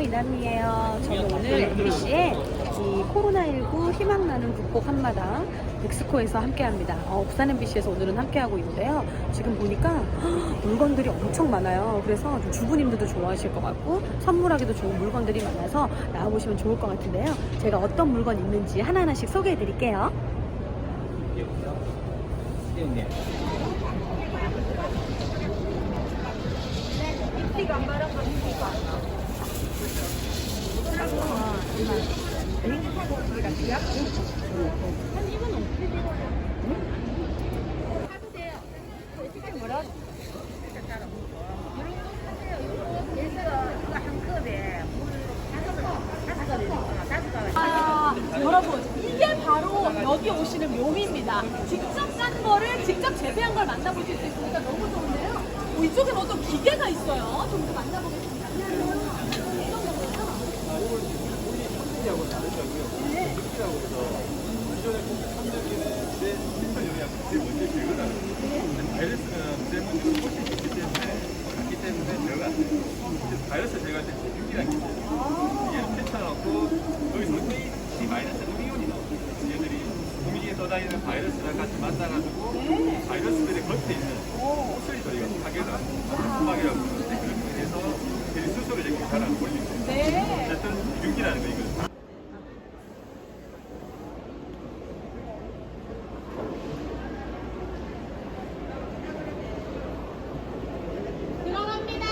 이남이에요. 저는 오늘 MBC에 이 코로나19 희망나는 국복 한마당 엑스코에서 함께합니다. 어, 부산 MBC에서 오늘은 함께하고 있는데요. 지금 보니까 헉, 물건들이 엄청 많아요. 그래서 좀 주부님들도 좋아하실 것 같고 선물하기도 좋은 물건들이 많아서 나와보시면 좋을 것 같은데요. 제가 어떤 물건 있는지 하나하나씩 소개해 드릴게요. 아, 여러분 이게 바로 여기 오시는 묘미입니다. 직접 깐 거를 직접 재배한 걸 만나보실 수 있으니까 너무 좋은데요. 어, 이쪽엔 어떤 기계가 있어요. 좀 더 만나보겠습니다. 때문에 제가 이제 바이러스 같이 만나가지고 바이러스들의 겉에 있는 옷을 저희가 파괴를 파괴라고 그러는데 그렇게 해서 걔리 스스로 이렇게 잘안 걸리고 네. 어쨌든 유기라는 거 이거. 들어갑니다.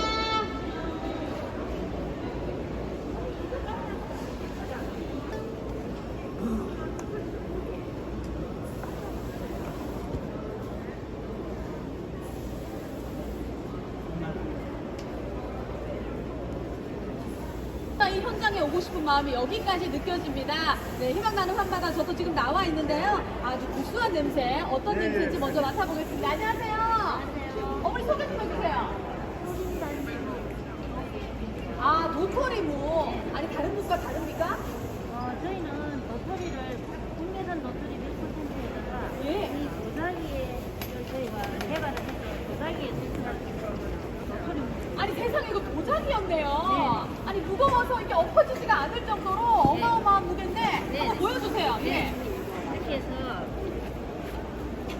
이 현장에 오고 싶은 마음이 여기까지 느껴집니다. 네, 희망나는 환바다 저도 지금 나와 있는데요. 아주 구수한 냄새, 어떤 냄새인지 먼저 맡아보겠습니다. 안녕하세요. 어머니 소개 좀 해주세요. 아, 도토리무. 아니, 다른 무과 다릅니까? 어, 저희는 도토리를 국내산 도토리 몇 퍼센트에다가 예. 이 도자기에 저희가 개발을 해서 도자기에 아니, 세상에 이거 도자기였네요. 아니, 무거워서 이게 엎어지지가 않을 정도로 어마어마한 무게인데, 네. 한번 보여주세요. 예. 이렇게 해서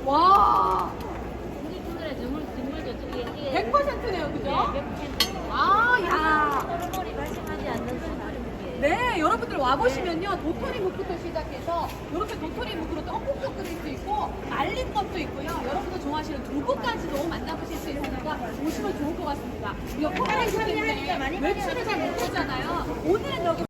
와, 우리 국내에 정말 정말 저쪽에 이게 100%네요, 그죠? 네, 100%. 아, 야. 호르몬이 발생하지 않는 도토리 무게. 네, 여러분들 와보시면요. 도토리 묵부터 시작해서 이렇게 도토리 묵으로 떡국도 끓일 수 있고 말린 것도 있고요. 여러분들 좋아하시는 두부까지도 만나보실 수 있으니까 오시면 좋을 것 같습니다. 이거 코로나19 때문에 외출을 잘 못하잖아요. 오늘은 여기